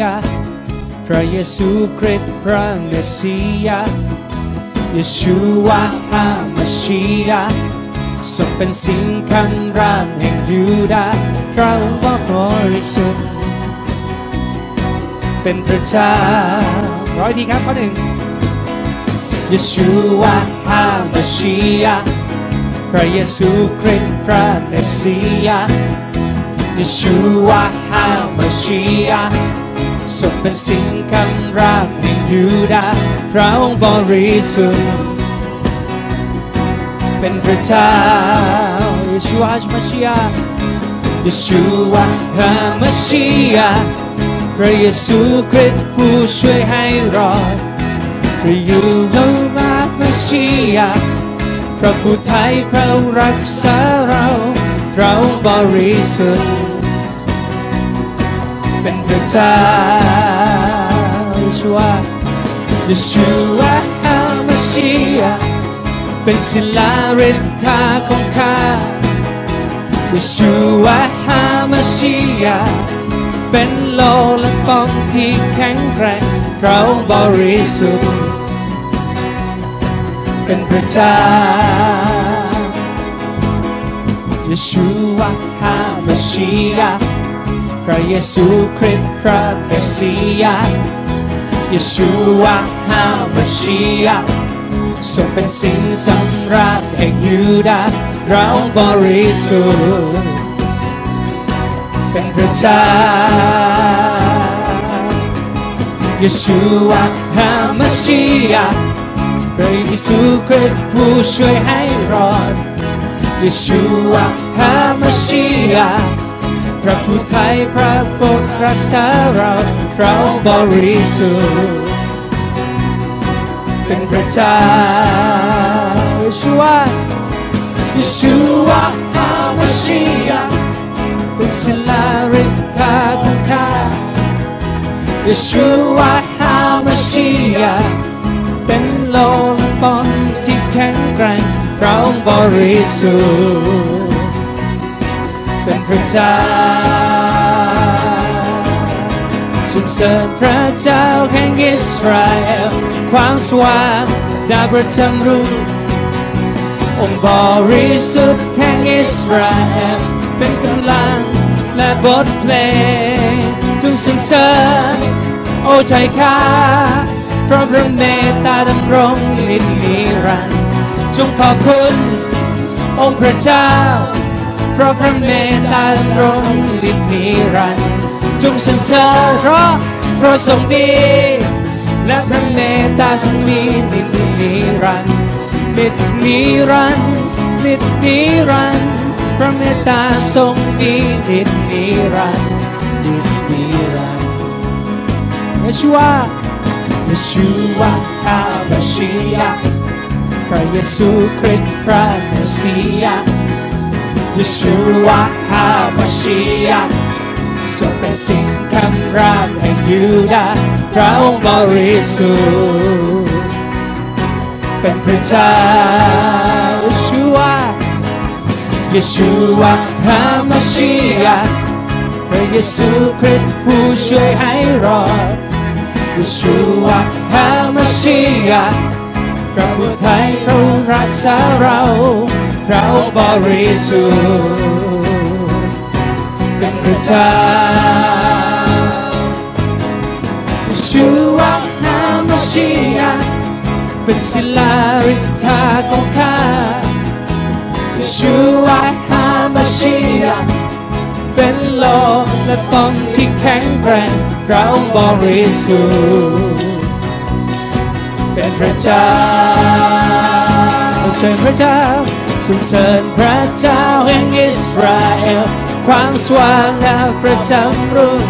ยาพระเยซูคริสต์พระเมสสิยาเยชูวาฮามาชียาทรงเป็นสิ่งคำรามแห่งยูดาห์พระองค์ว่าบริสุทธิ์เป็นพระเจ้าร้อยทีครับข้อหนึ่งเยชูวาฮามาชียาพระเยซูคริสต์พระเมสสิยา เยชูวาฮามาชียาทรงเป็นสิ่งคำรามแห่งยูดาพระองค์บริสุทธิ์เป็นพระเจ้าเยชูวาฮามาชียาเยชูวาฮามาชียาพระเยซูคริสต์ผู้ช่วยให้รอดพระยูโฮวามาชียาพระผู้ไทยพระรักษาเรา พระองค์บริสุทธิ์เป็นพระเจ้าชูวาเยชูวาอามาชียาเป็นศิลาฤทธาของข้าเยชูวาอามาชียาเป็นโลและป้องที่แข็งแกร่งเราบริสุทธิ์เป็นพระเจ้า ยชูวาฮามาชียาพระเยซูคริสต์พระเมสสิยาเยชูวาฮามาชียาทรงเป็นสิ่งสำราญแห่งยูดาห์เราบริสุทธิ์เป็นพระเจ้าเยชูวาฮามาชียาพระเยซูคริสต์ผู้ช่วยให้รอด ยชูวาฮามาชียาพระผู้ไทยพระปกรักษาเราเราบริสุทธิ์เป็นพระเจ้าเยชูวาเยชูวาฮามาชียาเป็นศิลาฤทธาของข้าเยชูวาฮามาชียาเป็นโลม บริสุทธิ์เป็นพระเจ้าสรรเสริญพระเจ้าแห่งอิสราเอลความสว่างดาวประจำรุ่งองค์บริสุทธิ์แห่งอิสราเอลเป็นกำลังและบทเพลงจงสรรเสริญโอ้ใจข้าเพราะพระเมตตาดำรงนิจนิรันดร์ จงขอบคุณ องค์พระเจ้า เพราะพระเมตตาดำรงฤทธิ์นิรันดร์จงสรรเสริญเพราะเพราะทรงดี และพระเมตตาทรงมีนิจนิรันดร์นิจนิรันดร์นิจนิรันดร์พระเมตตาทรงมีนิจนิรันดร์นิจนิรันดร์เยชูวาเยชูวาอามาชียา ระเยซูคริสต์พระเมสสิยาเยชูวาฮามาชียาทรงเป็นสิ่งคำรามแห่งยูดาห์เราบริสุทธิ์เป็นพระเจ้าเยชูวาเยชูวาฮามาชียาพระเยซูคริสต์ผู้ช่วยให้รอดเยชูวาฮามาชียา พระผู้ไทยเรารักษาเราเราบริสุทธิ์เป็นพระเจ้าชื่อว่านามาชียาเป็นศิลาริธาของข้าชื่อว่านามาชียาเป็นโลกและป้อมที่แข็งแกร่งเราบริสุทธิ์เป็นพระเจ้า รรเสริญพระเจ้าสรรเสริญพระเจ้าแห่งอิสราเอลความสว่างดาประจำรุ่ง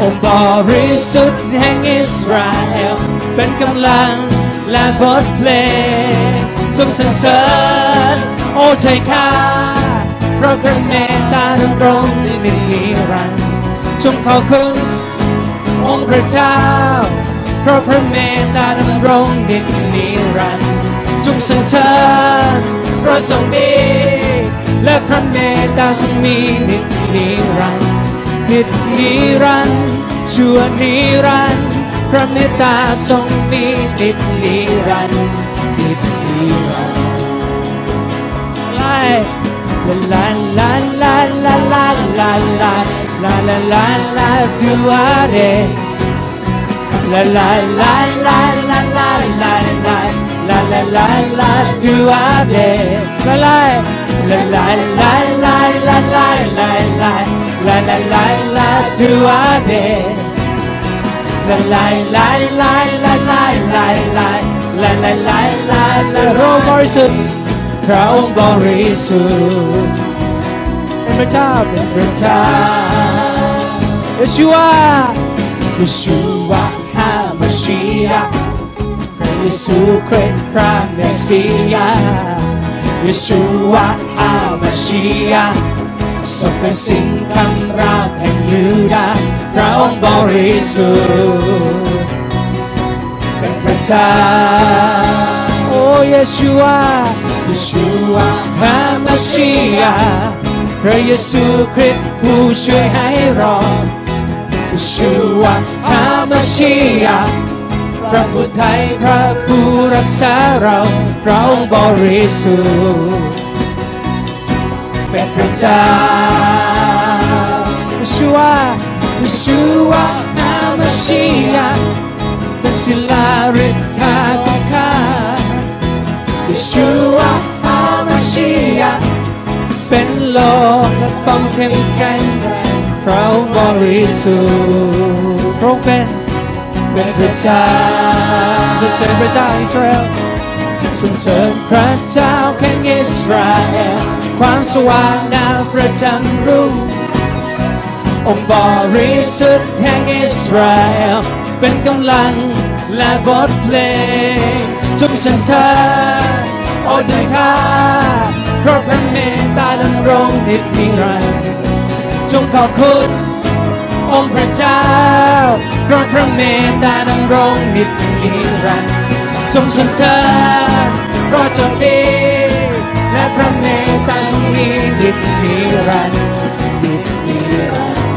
องค์บริสุทธิ์แห่งอิสราเอลเป็นกำลังและบทเพลงจงสรรเสริญโอ้ใจข้าเพราะพระเมตตาดำรงนิรันดร์จงขอบคุณองค์พระเจ้าเพราะพระเมตตาดำรงนิจนิรันดร์ สรรเสริญพระทรงดี และพระเมตตาทรงมีนิจนิรันดร์นิจนิรันดร์ชั่วนิรันดร์พระเมตตาทรงมีนิดนิรันดร์นิดนิรันดร์ลาลาลาลาลาลาลาลาลาลาลาลาดูอะไร La la la la la la la la la la la la do I live la la la la la la la la la la la la la la do I live la la la la la la la la la la la la la พระองค์บริสุทธิ์พระองค์บริสุทธิ์เป็นพระเจ้าเป็นพระเจ้าเยชูวา Yeshua HaMashiach พระเย ซูคริสต์พระเมสสิยา Yeshua HaMashiach ทรงเป็นสิ่งคำราบแห่งยูดาห์พระองค์บริสุทธิ์เป็นพระเจ้าโอ้เยชูวาเยชูวาฮามาชิยาพระเยซูคริสต์ผู้ช่วยให้รอดชื่อว่าฮามาชิยา พระผู้ไทยพระผู้รักษาเราพระองค์บริสุทธิ์เป็นพระเจ้าชื่อว่าชื่อว่าฮามาชิยาเป็นศิลาฤทธาของข้าชื่อว่าฮามาชิยาเป็นโลกและต้องเข้มแข็งแรงเพราบริสุทธิ์พระองค์เป็น เป็นพระเจ้าสรรเสริญพระเจ้าอิสราเอลสรรเสริญพระเจ้าแห่งอิสราเอลความสว่างดาวประจำรุ่งองค์บริสุทธิ์แห่งอิสราเอลเป็นกำลังและบทเพลงจงสรรเสริญโอ้ใจข้าเพราะพระเมตตาดำรงนิจนิรันดร์จงขอบคุณองค์พระเจ้า พราะพระเมตตาดำรงนิจนิรันดร์จงสรรเสริญเพราะเจ้าดีและพระเมตตาทรงมีนิจนิรันดร์นิจนิรันดร์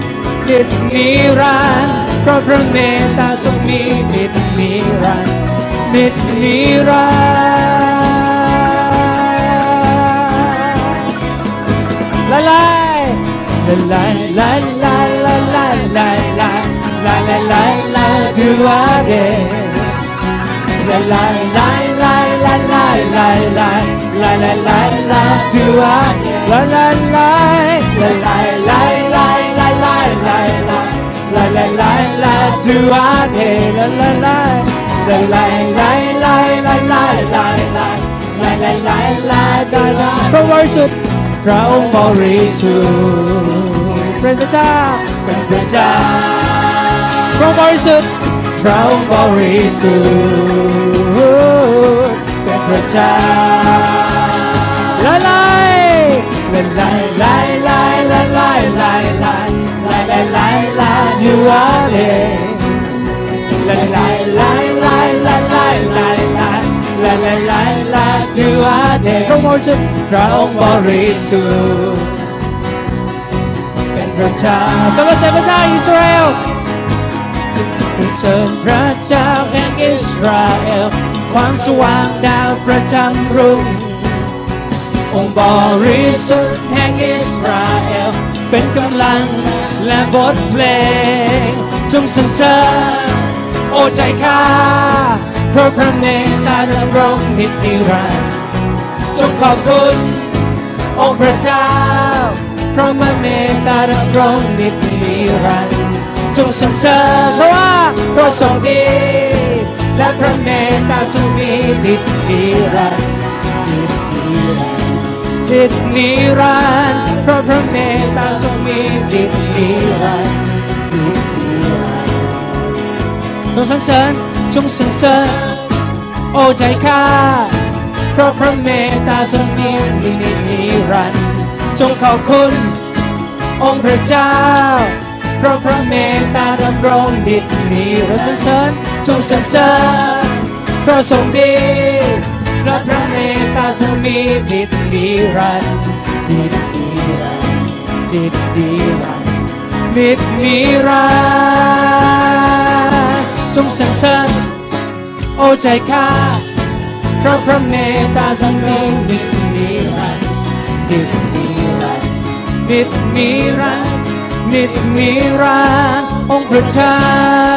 นิจนิรันดร์เพราะพระเมตตาทรงมีนิจนิรันดร์นิจนิรันดร์ละลายละลายละลาย ลายดูว่าเดละลายละลายละลายละลายละลายละลายดูว่าละลายละละลายละลายละลายละลาย La la la la do I day la la la la la la la la la la la la la la la da da พระบริสุทธิ์พระองค์บริสุทธิ์เป็นพระเจ้าเป็นพระเจ้า พระองบริสุทธิ์พระบริสุทธิ์เป็นพระเจ้า La la la la la la la la la la la la la la do I La la la la la la la la la la la la do I พระองค์บริสุทธิ์พระบริสุทธิ์เป็นพระเจ้าสรรเสริญพระเจ้าอิสราเอล เสริญพระเจ้าแห่งอิสราเอล ความสว่างดาวประจำรุ่ง องค์บริสุทธิ์แห่งอิสราเอล เป็นกำลังและบทเพลง จงสรรเสริญโอ้ใจข้าเพราะพระเมตตาดำรงนิจนิรันดร์จงขอบคุณองค์พระเจ้าเพราะพระเมตตาดำรงนิจนิรันดร์ จงสรรเสริญเพราะว่าพระทรงดี และพระเมตตาทรงมีนิจนิรันดร์นิจนิรันดร์นิจนิรันดร์เพราะพระเมตตาทรงมีนิจนิรันดร์นิจนิรันดร์จงสรรเสริญจงสรรเสริญโอ้ใจข้าเพราะพระเมตตาทรงมีนิรันดร์จงขอบคุณองค์พระเจ้า เพราะพระเมตตาดำรงดิตมีเราสรรเสริญจงสรรเสริญพระทรงดีพระพระเมตตาทรงมีดิตมีรันดิตมีรันดิตมีรันดิตมีรันจงสรรเสริญโอ้ใจข้าพราะพระเมตตาทรงมีดิตมีรันดิตมีรันดิตมีรัน นิจนิรัร์องค์พระเจ้า